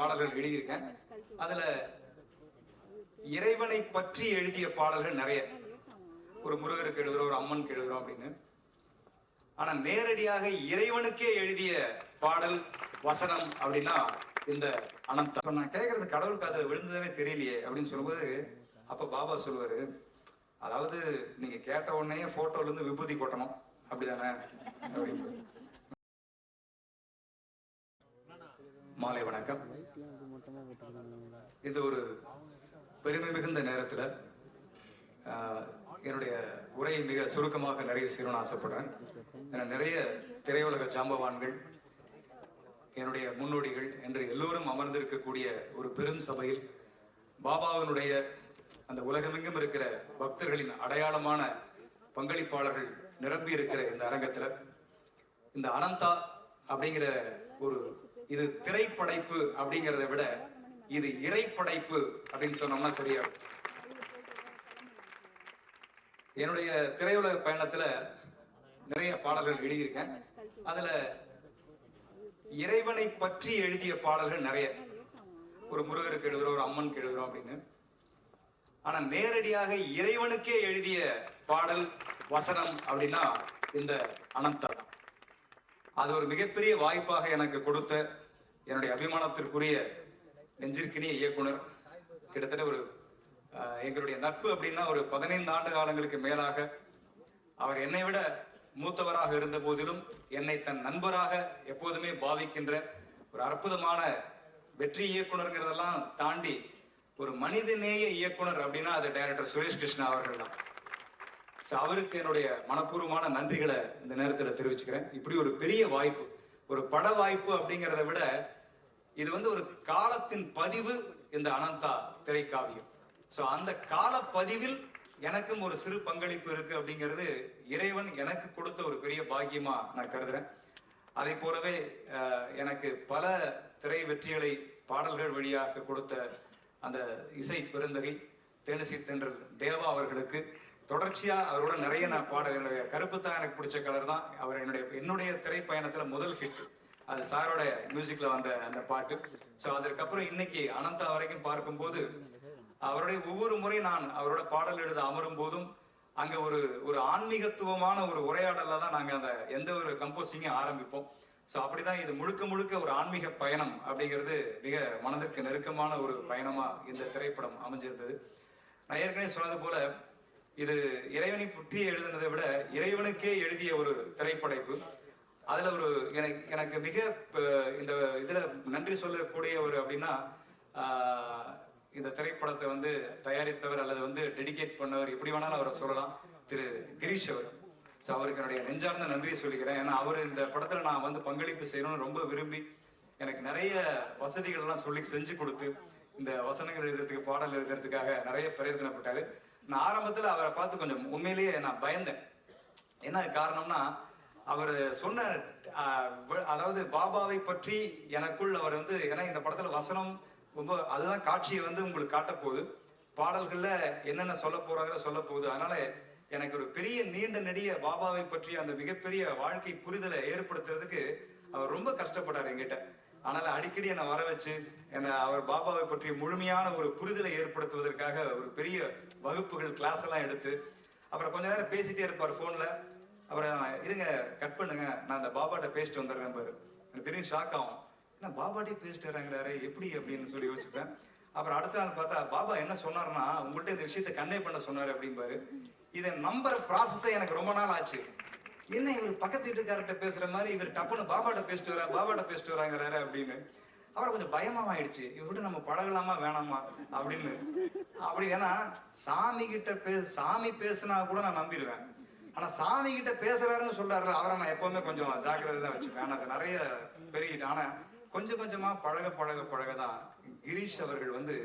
பாடல்கள் எழுதியிருக்கேன். அதுல இறைவனை பற்றி எழுதிய பாடல்கள் நிறைய. ஒரு முருகருக்கு எழுதுறோம் ஒரு அம்மனுக்கு எழுதுறோம் அப்படின்னு. ஆனா நேரடியாக இறைவனுக்கே எழுதிய பாடல் வசனம் அப்படின்னா இந்த அனந்தம். இப்ப நான் கேட்கறது கடவுள் காதல விழுந்ததவே தெரியலையே அப்படின்னு சொல்லும்போது அப்ப பாபா சொல்லுவாரு அதாவது நீங்க கேட்ட உடனே போட்டோல இருந்து விபூதி கொட்டணும். அப்படிதானே? மாலை வணக்கம். இது ஒரு பெருமை மிகுந்த நேரத்தில் என்னுடைய உரையை மிக சுருக்கமாக நிறைய செய்யணும்னு ஆசைப்படுறேன். ஏன்னா நிறைய திரையுலக ஜாம்பவான்கள் என்னுடைய முன்னோடிகள் என்று எல்லோரும் அமர்ந்திருக்கக்கூடிய ஒரு பெரும் சபையில் பாபாவினுடைய அந்த உலகமெங்கும் இருக்கிற பக்தர்களின் அடையாளமான பங்களிப்பாளர்கள் நிரம்பி இருக்கிற இந்த அரங்கத்தில் இந்த அனந்தா அப்படிங்கிற ஒரு இது திரைப்படைப்பு அப்படிங்கிறத விட இது இறைப்படைப்பு அப்படின்னு சொன்னோம்னா சரியா? என்னுடைய திரையுலக பயணத்துல நிறைய பாடல்கள் எழுதியிருக்கேன். அதுல இறைவனை பற்றி எழுதிய பாடல்கள் நிறைய. ஒரு முருகருக்கு எழுதுறோம் ஒரு அம்மனுக்கு எழுதுறோம் அப்படின்னு. ஆனா நேரடியாக இறைவனுக்கே எழுதிய பாடல் வசனம் அப்படின்னா இந்த அனந்தம். அது ஒரு மிகப்பெரிய வாய்ப்பாக எனக்கு கொடுத்த என்னுடைய அபிமானத்திற்குரிய நெஞ்சிற்கினிய இயக்குனர் கிட்டத்தட்ட ஒரு எங்களுடைய நட்பு அப்படின்னா ஒரு பதினைந்து ஆண்டு காலங்களுக்கு மேலாக அவர் என்னை விட மூத்தவராக இருந்த போதிலும் என்னை தன் நண்பராக எப்போதுமே பாவிக்கின்ற ஒரு அற்புதமான வெற்றி இயக்குனருங்கிறதெல்லாம் தாண்டி ஒரு மனிதநேய இயக்குனர் அப்படின்னா அது டைரக்டர் சுரேஷ் கிருஷ்ணா அவர்கள் தான் அவருக்கு என்னுடைய மனப்பூர்வமான நன்றிகளை இந்த நேரத்தில் தெரிவிச்சுக்கிறேன். இப்படி ஒரு பெரிய வாய்ப்பு ஒரு பட வாய்ப்பு அப்படிங்கிறத விட இது வந்து ஒரு காலத்தின் பதிவு இந்த அனந்தா திரைக்காவியம். ஸோ அந்த கால பதிவில் எனக்கும் ஒரு சிறு பங்களிப்பு இருக்கு அப்படிங்கிறது இறைவன் எனக்கு கொடுத்த ஒரு பெரிய பாக்கியமா நான் கருதுறேன். அதை போலவே எனக்கு பல திரை வெற்றிகளை பாடல்கள் வழியாக கொடுத்த அந்த இசை பெருந்தகை தேனிசி தென்றல் தேவா அவர்களுக்கு தொடர்ச்சியாக அவரோட நிறைய நான் பாடல் என்னுடைய கருப்பு தான் எனக்கு பிடிச்ச கலர் தான். அவர் என்னுடைய என்னுடைய திரைப்பயணத்தில் முதல் ஹிட் அது சாரோட மியூசிக்ல வந்த அந்த பாட்டு. ஸோ அதற்கப்புறம் இன்னைக்கு அனந்தா வரைக்கும் பார்க்கும்போது அவருடைய ஒவ்வொரு முறை நான் அவரோட பாடல் எழுத அமரும் போதும் அங்க ஒரு ஒரு ஆன்மீகத்துவமான ஒரு உரையாடலில் தான் நாங்க அந்த எந்த ஒரு கம்போசிங்கும் ஆரம்பிப்போம். ஸோ அப்படிதான் இது முழுக்க முழுக்க ஒரு ஆன்மீக பயணம் அப்படிங்கிறது மிக மனதிற்கு நெருக்கமான ஒரு பயணமா இந்த திரைப்படம் அமைஞ்சிருந்தது. நான் ஏற்கனவே சொன்னது போல இது இறைவனை புற்றி எழுதுனதை விட இறைவனுக்கே எழுதிய ஒரு திரைப்படைப்பு. அதில் ஒரு எனக்கு எனக்கு மிக இந்த இதில் நன்றி சொல்லக்கூடிய ஒரு அப்படின்னா இந்த திரைப்படத்தை வந்து தயாரித்தவர் அல்லது வந்து டெடிகேட் பண்ணவர் எப்படி வேணாலும் அவரை சொல்லலாம். திரு கிரீஷ் அவர் ஸோ அவருக்கு என்னுடைய நெஞ்சார்ந்த நன்றியை சொல்லிக்கிறேன். ஏன்னா அவர் இந்த படத்தில் நான் வந்து பங்களிப்பு செய்யணும்னு ரொம்ப விரும்பி எனக்கு நிறைய வசதிகள்லாம் சொல்லி செஞ்சு கொடுத்து இந்த வசனங்கள் எழுதுறதுக்கு பாடல் எழுதுறதுக்காக நிறைய பிரயத்தனப்பட்டாரு. நான் ஆரம்பத்தில் அவரை பார்த்து கொஞ்சம் உண்மையிலேயே நான் பயந்தேன். என்ன காரணம்னா அவர் சொன்ன அதாவது பாபாவை பற்றி எனக்குள் அவர் வந்து ஏன்னா இந்த படத்துல வசனம் ரொம்ப அதுதான் காட்சியை வந்து உங்களுக்கு காட்டப் போகுது பாடல்கள்ல என்னென்ன சொல்ல போறாங்கிற சொல்ல போகுது. அதனால எனக்கு ஒரு பெரிய நீண்ட நெடிய பாபாவை பற்றி அந்த மிகப்பெரிய வாழ்க்கை புரிதலை ஏற்படுத்துறதுக்கு அவர் ரொம்ப கஷ்டப்பட்டார் எங்கிட்ட அதனால அடிக்கடி என்னை வர வச்சு என்னை அவர் பாபாவை பற்றிய முழுமையான ஒரு புரிதலை ஏற்படுத்துவதற்காக ஒரு பெரிய வகுப்புகள் கிளாஸ் எல்லாம் எடுத்து அப்புறம் கொஞ்ச நேரம் பேசிட்டே இருப்பார் போன்ல அப்புறம் இருங்க கட் பண்ணுங்க. நான் அந்த பாபாட்ட பேசிட்டு வந்துடுறேன் பாரு. எனக்கு திடீர்னு ஷாக் ஆகும். ஏன்னா பாபாட்டே பேசிட்டு வராங்கிறாரு எப்படி அப்படின்னு சொல்லி யோசிப்பேன். அப்புறம் அடுத்த நாள் பார்த்தா பாபா என்ன சொன்னார்னா உங்கள்கிட்ட இந்த விஷயத்தை கன்வே பண்ண சொன்னாரு அப்படிம்பாரு இதை நம்புற ப்ராசஸே எனக்கு ரொம்ப நாள் ஆச்சு. என்ன இவர் பக்கத்து வீட்டுக்காரர்கிட்ட பேசுற மாதிரி இவர் டப்புன்னு பாபாட்ட பேசிட்டு வரா பாபாட்ட பேசிட்டு வராங்கிறாரு அப்படின்னு. அப்புறம் கொஞ்சம் பயமா ஆயிடுச்சு. இவர்கிட்ட நம்ம பழகலாமா வேணாமா அப்படின்னு. அப்படி ஏன்னா சாமி கிட்ட பே சாமி பேசுனா கூட நான் நம்பிடுவேன். ஆனா சாமி கிட்ட பேசுறாருன்னு சொல்றாரு அவரை நான் எப்பவுமே கொஞ்சம் ஜாக்கிரதை தான் வச்சுப்பேன். ஆனா அது நிறைய பெருகிட்டு ஆனா கொஞ்சம் கொஞ்சமா பழக பழக பழக தான் கிரீஷ் அவர்கள் வந்து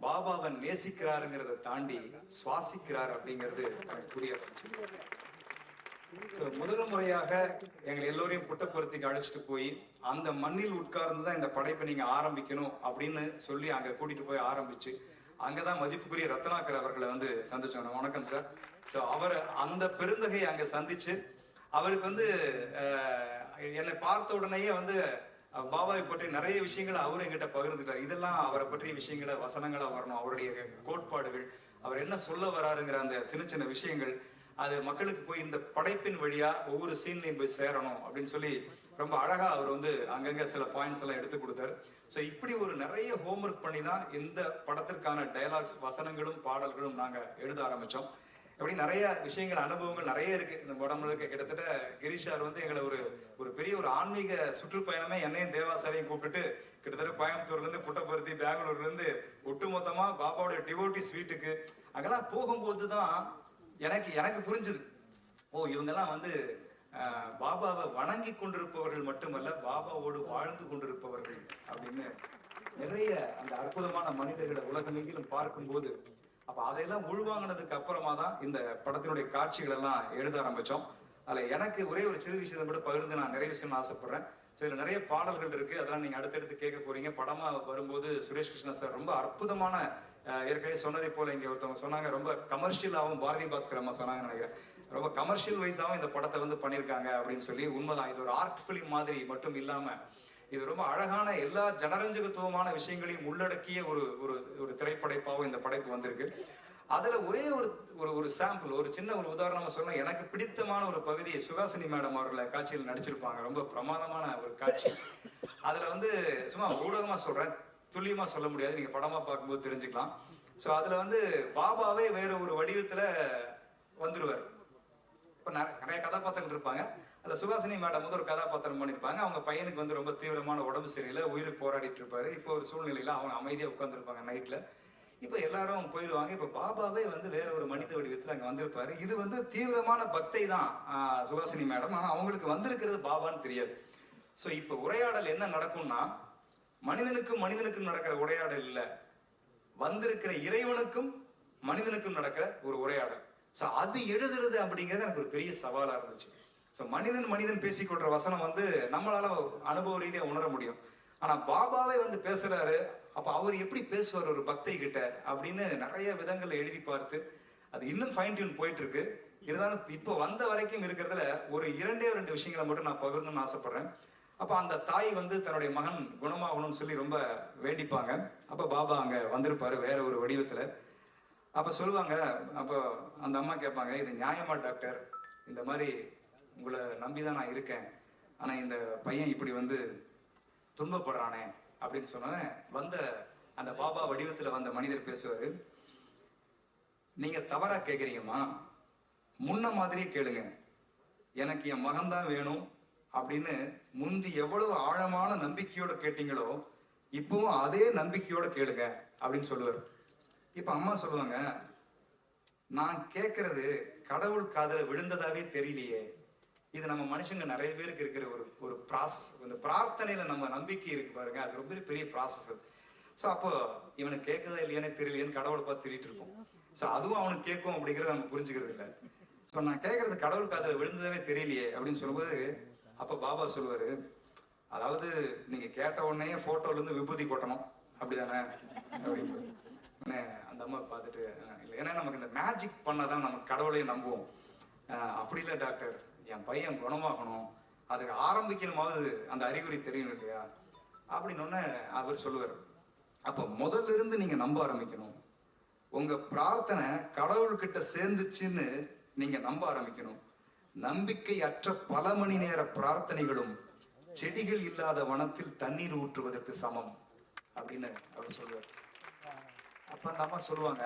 பாபாவை நேசிக்கிறாருங்கிறத தாண்டி சுவாசிக்கிறார் அப்படிங்கிறது எனக்கு புரிய முதல் முறையாக எங்களை எல்லோரையும் புட்டப்பருத்திக்கு அழைச்சிட்டு போய் அந்த மண்ணில் உட்கார்ந்து தான் இந்த படைப்பை நீங்க ஆரம்பிக்கணும் அப்படின்னு சொல்லி அங்க கூட்டிட்டு போய் ஆரம்பிச்சு அங்கதான் மதிப்புக்குரிய ரத்னாகர் அவர்களை வந்து சந்திச்சோம். வணக்கம் சார். ஸோ அவர் அந்த பெருந்தகையை அங்க சந்திச்சு அவருக்கு வந்து என்னை பார்த்த உடனேயே வந்து பாபாவை பற்றி நிறைய விஷயங்களை அவரும் எங்கிட்ட பகிர்ந்துட்டார் இதெல்லாம் அவரை பற்றிய விஷயங்களை வசனங்களா வரணும். அவருடைய கோட்பாடுகள் அவர் என்ன சொல்ல வராருங்கிற அந்த சின்ன சின்ன விஷயங்கள் அது மக்களுக்கு போய் இந்த படைப்பின் வழியா ஒவ்வொரு சீன்லையும் போய் சேரணும் அப்படின்னு சொல்லி ரொம்ப அழகா அவர் வந்து அங்கங்க சில பாயிண்ட்ஸ் எல்லாம் எடுத்து கொடுத்தாரு. ஸோ இப்படி ஒரு நிறைய ஹோம்ஒர்க் பண்ணி தான் இந்த படத்திற்கான டயலாக்ஸ் வசனங்களும் பாடல்களும் நாங்கள் எழுத ஆரம்பித்தோம் இப்படி நிறைய விஷயங்கள் அனுபவங்கள் நிறைய இருக்கு. இந்த உடம்புல இருக்க கிட்டத்தட்ட கிரிஷார் வந்து எங்களை ஒரு ஒரு பெரிய ஒரு ஆன்மீக சுற்றுப்பயணமே என்னையும் தேவாசாரையும் கூப்பிட்டுட்டு கிட்டத்தட்ட கோயம்புத்தூர்லேருந்து புட்டபருத்தி புட்டபர்த்தி ஒட்டுமொத்தமாக பாபாவோட டிவோட்டிஸ் வீட்டுக்கு அங்கெல்லாம் போகும்போது தான் எனக்கு எனக்கு புரிஞ்சுது. ஓ இவங்கெல்லாம் வந்து பாபாவை வணங்கி கொண்டிருப்பவர்கள் மட்டுமல்ல பாபாவோடு வாழ்ந்து கொண்டிருப்பவர்கள் அப்படின்னு நிறைய அந்த அற்புதமான மனிதர்களை உலகமெங்கிலும் பார்க்கும்போது அப்ப அதையெல்லாம் உள்வாங்கினதுக்கு அப்புறமா தான் இந்த படத்தினுடைய காட்சிகள் எல்லாம் எழுத ஆரம்பிச்சோம். அதுல எனக்கு ஒரே ஒரு சிறு விஷயத்தை மட்டும் பகிர்ந்து நான் நிறைய விஷயம் ஆசைப்படுறேன். ஸோ இதுல நிறைய பாடல்கள் இருக்கு. அதெல்லாம் நீங்க அடுத்தடுத்து கேட்க போறீங்க. படமா வரும்போது சுரேஷ் கிருஷ்ணா சார் ரொம்ப அற்புதமான ஏற்கனவே சொன்னதை போல இங்க ஒருத்தவங்க சொன்னாங்க. ரொம்ப கமர்ஷியலாகவும் பாரதி பாஸ்கர் அம்மா சொன்னாங்க நினைக்கிறேன். ரொம்ப கமர்ஷியல் வைஸாகவும் இந்த படத்தை வந்து பண்ணியிருக்காங்க அப்படின்னு சொல்லி உண்மைதான். இது ஒரு ஆர்ட் ஃபிலிம் மாதிரி மட்டும் இல்லாமல் இது ரொம்ப அழகான எல்லா ஜனரஞ்சகத்துவமான விஷயங்களையும் உள்ளடக்கிய ஒரு ஒரு ஒரு திரைப்படைப்பாகவும் இந்த படைப்பு வந்திருக்கு. அதில் ஒரே ஒரு ஒரு ஒரு சாம்பிள் ஒரு சின்ன ஒரு உதாரணமாக சொன்னால் எனக்கு பிடித்தமான ஒரு பகுதியை சுகாசினி மேடம் அவர்களை காட்சியில் நடிச்சிருப்பாங்க. ரொம்ப பிரமாதமான ஒரு காட்சி. அதில் வந்து சும்மா ஊடகமாக சொல்கிறேன் துல்லியமாக சொல்ல முடியாது. நீங்கள் படமாக பார்க்கும்போது தெரிஞ்சுக்கலாம். ஸோ அதில் வந்து பாபாவே வேற ஒரு வடிவத்தில் வந்துடுவார் இப்போ நிறைய நிறைய கதாபாத்திரங்கள் இருப்பாங்க. அதில் சுகாசினி மேடம் வந்து ஒரு கதாபாத்திரம் பண்ணிருப்பாங்க. அவங்க பையனுக்கு வந்து ரொம்ப தீவிரமான உடம்பு சரியில்லை உயிருக்கு போராடிட்டு இருப்பாரு. இப்போ ஒரு சூழ்நிலையில் அவங்க அமைதியாக உட்காந்துருப்பாங்க நைட்டில் இப்போ எல்லாரும் போயிடுவாங்க இப்போ பாபாவே வந்து வேற ஒரு மனித வடிவத்தில் அங்கே வந்திருப்பாரு. இது வந்து தீவிரமான பக்தை தான் சுகாசினி மேடம். ஆனால் அவங்களுக்கு வந்திருக்கிறது பாபான்னு தெரியாது. ஸோ இப்போ உரையாடல் என்ன நடக்கும்னா மனிதனுக்கும் மனிதனுக்கும் நடக்கிற உரையாடல் இல்லை. வந்திருக்கிற இறைவனுக்கும் மனிதனுக்கும் நடக்கிற ஒரு உரையாடல். ஸோ அது எழுதுறது அப்படிங்கிறது எனக்கு ஒரு பெரிய சவாலாக இருந்துச்சு. ஸோ மனிதன் மனிதன் பேசிக்கொள்ற வசனம் வந்து நம்மளால அனுபவ ரீதியாக உணர முடியும். ஆனால் பாபாவே வந்து பேசுறாரு அப்போ அவர் எப்படி பேசுவார் ஒரு பக்தை கிட்ட அப்படின்னு நிறைய விதங்களில் எழுதி பார்த்து அது இன்னும் ஃபைன் டியூன் போயிட்டு இருக்கு இருந்தாலும் இப்போ வந்த வரைக்கும் இருக்கிறதுல ஒரு இரண்டே ரெண்டு விஷயங்களை மட்டும் நான் பகிர்ந்துன்னு ஆசைப்படுறேன். அப்போ அந்த தாய் வந்து தன்னுடைய மகன் குணமாகணும்னு சொல்லி ரொம்ப வேண்டிப்பாங்க. அப்போ பாபா அங்கே வந்திருப்பாரு வேற ஒரு வடிவத்தில். அப்போ சொல்லுவாங்க அப்போ அந்த அம்மா கேட்பாங்க இது நியாயமா டாக்டர்? இந்த மாதிரி உங்களை நம்பி தான் நான் இருக்கேன். ஆனால் இந்த பையன் இப்படி வந்து துன்பப்படுறானே அப்படின்னு சொன்னோன்னே வந்த அந்த பாபா வடிவத்தில் வந்த மனிதர் பேசுவார். நீங்கள் தவறாக கேட்குறீங்கம்மா முன்ன மாதிரியே கேளுங்க. எனக்கு என் மகன் தான் வேணும் அப்படின்னு முந்தி எவ்வளவு ஆழமான நம்பிக்கையோட கேட்டீங்களோ இப்பவும் அதே நம்பிக்கையோட கேளுங்க அப்படின்னு சொல்லுவார். இப்ப அம்மா சொல்லுவாங்க நான் கேட்கறது கடவுள் காதில் விழுந்ததாவே தெரியலையே. இது நம்ம மனுஷங்க நிறைய பேருக்கு இருக்கிற ஒரு ஒரு ப்ராசஸ் இந்த பிரார்த்தனையில நம்ம நம்பிக்கை இருக்கு பாருங்க அது ரொம்ப பெரிய ப்ராசஸ் ஸோ அப்போ இவனுக்கு கேட்குதா இல்லையானே தெரியலையேன்னு கடவுளை பார்த்து திரிட்டு இருப்போம். ஸோ அதுவும் அவனுக்கு கேட்கும் அப்படிங்கிறத நம்ம புரிஞ்சுக்கிறது இல்லை. ஸோ நான் கேட்கறது கடவுள் காதில் விழுந்ததாவே தெரியலையே அப்படின்னு சொல்லும்போது அப்போ பாபா சொல்லுவாரு அதாவது நீங்க கேட்ட உடனே போட்டோல இருந்து விபூதி கொட்டணும். அப்படிதானே? அப்படின்னு. அந்த அம்மா பார்த்துட்டு இல்லை. ஏன்னா நமக்கு இந்த மேஜிக் பண்ணதான் நம்ம கடவுளையும் நம்புவோம். அப்படி இல்லை டாக்டர். என் பையன் குணமாகணும். அதுக்கு ஆரம்பிக்கணுமாவது அந்த அறிகுறி தெரியும் இல்லையா? அப்படின்னு அவர் சொல்லுவார். அப்போ முதல்ல இருந்து நீங்க நம்ப ஆரம்பிக்கணும். உங்க பிரார்த்தனை கடவுள்கிட்ட சேர்ந்துச்சுன்னு நீங்க நம்ப ஆரம்பிக்கணும். நம்பிக்கை அற்ற பல மணி நேர பிரார்த்தனைகளும் செடிகள் இல்லாத வனத்தில் தண்ணீர் ஊற்றுவதற்கு சமம். அப்படின்னு அவர் சொல்லுவார். அப்ப அந்த அம்மா சொல்லுவாங்க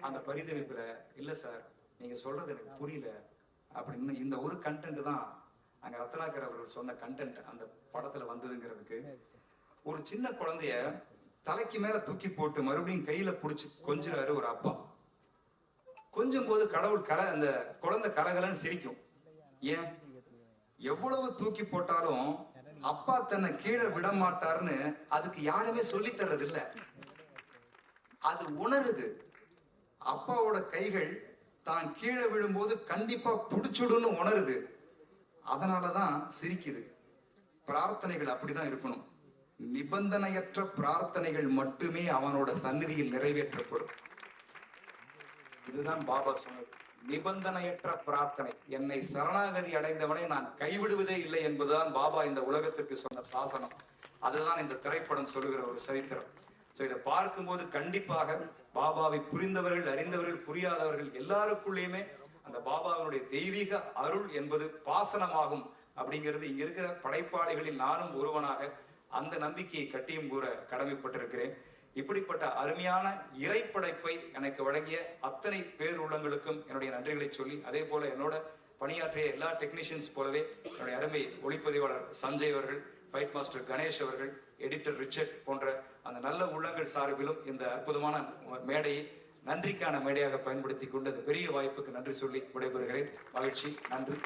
அந்த பரிதவிப்புல இல்ல சார் நீங்க சொல்றது எனக்கு புரியல. அப்படின்னு இந்த ஒரு கண்டென்ட் தான் அங்க ரத்னாகர் அவர்கள் சொன்ன கண்டென்ட் அந்த படத்துல வந்ததுங்கிறதுக்கு. ஒரு சின்ன குழந்தைய தலைக்கு மேல தூக்கி போட்டு மறுபடியும் கையில புடிச்சு கொஞ்சுறாரு ஒரு அப்பா. கொஞ்சம் போது கடவுள் கர அந்த குழந்தை கலகலன்னு சிரிக்கும். ஏன்? எவ்வளவு தூக்கி போட்டாலும் அப்பா தன்னை கீழே விட மாட்டாருன்னு அதுக்கு யாருமே சொல்லி தர்றது இல்லை அது உணருது. அப்பாவோட கைகள் தான் கீழே விழும்போது கண்டிப்பா புடிச்சுடுன்னு உணருது. அதனாலதான் சிரிக்குது. பிரார்த்தனைகள் அப்படிதான் இருக்கணும். நிபந்தனையற்ற பிரார்த்தனைகள் மட்டுமே அவனோட சந்நிதியில் நிறைவேற்றப்படும். இதுதான் பாபா சொன்னது. நிபந்தனையற்ற பிரார்த்தனை. என்னை சரணாகதி அடைந்தவனை நான் கைவிடுவதே இல்லை என்பதுதான் பாபா இந்த உலகத்திற்கு சொன்ன சாசனம். அதுதான் இந்த திரைப்படம் சொல்லுகிற ஒரு சரித்திரம். ஸோ இதை பார்க்கும்போது கண்டிப்பாக பாபாவை புரிந்தவர்கள் அறிந்தவர்கள் புரியாதவர்கள் எல்லாருக்குள்ளேயுமே அந்த பாபாவினுடைய தெய்வீக அருள் என்பது பாசனமாகும் அப்படிங்கிறது இங்க இருக்கிற படைப்பாளிகளில் நானும் ஒருவனாக அந்த நம்பிக்கையை கட்டியும் கூற கடமைப்பட்டிருக்கிறேன். இப்படிப்பட்ட அருமையான இறைப்படைப்பை எனக்கு வழங்கிய அத்தனை பேருள்ளங்களுக்கும் என்னுடைய நன்றிகளை சொல்லி அதே போல என்னோட பணியாற்றிய எல்லா டெக்னீஷியன்ஸ் போலவே என்னுடைய அருமை ஒளிப்பதிவாளர் சஞ்சய் அவர்கள் ஃபைட் மாஸ்டர் கணேஷ் அவர்கள் எடிட்டர் ரிச்சர்ட் போன்ற அந்த நல்ல உள்ளங்கள் சார்பிலும் இந்த அற்புதமான மேடையை நன்றிக்கான மேடையாக பயன்படுத்தி கொண்டு அந்த பெரிய வாய்ப்புக்கு நன்றி சொல்லி விடைபெறுகிறேன். மகிழ்ச்சி நன்றி.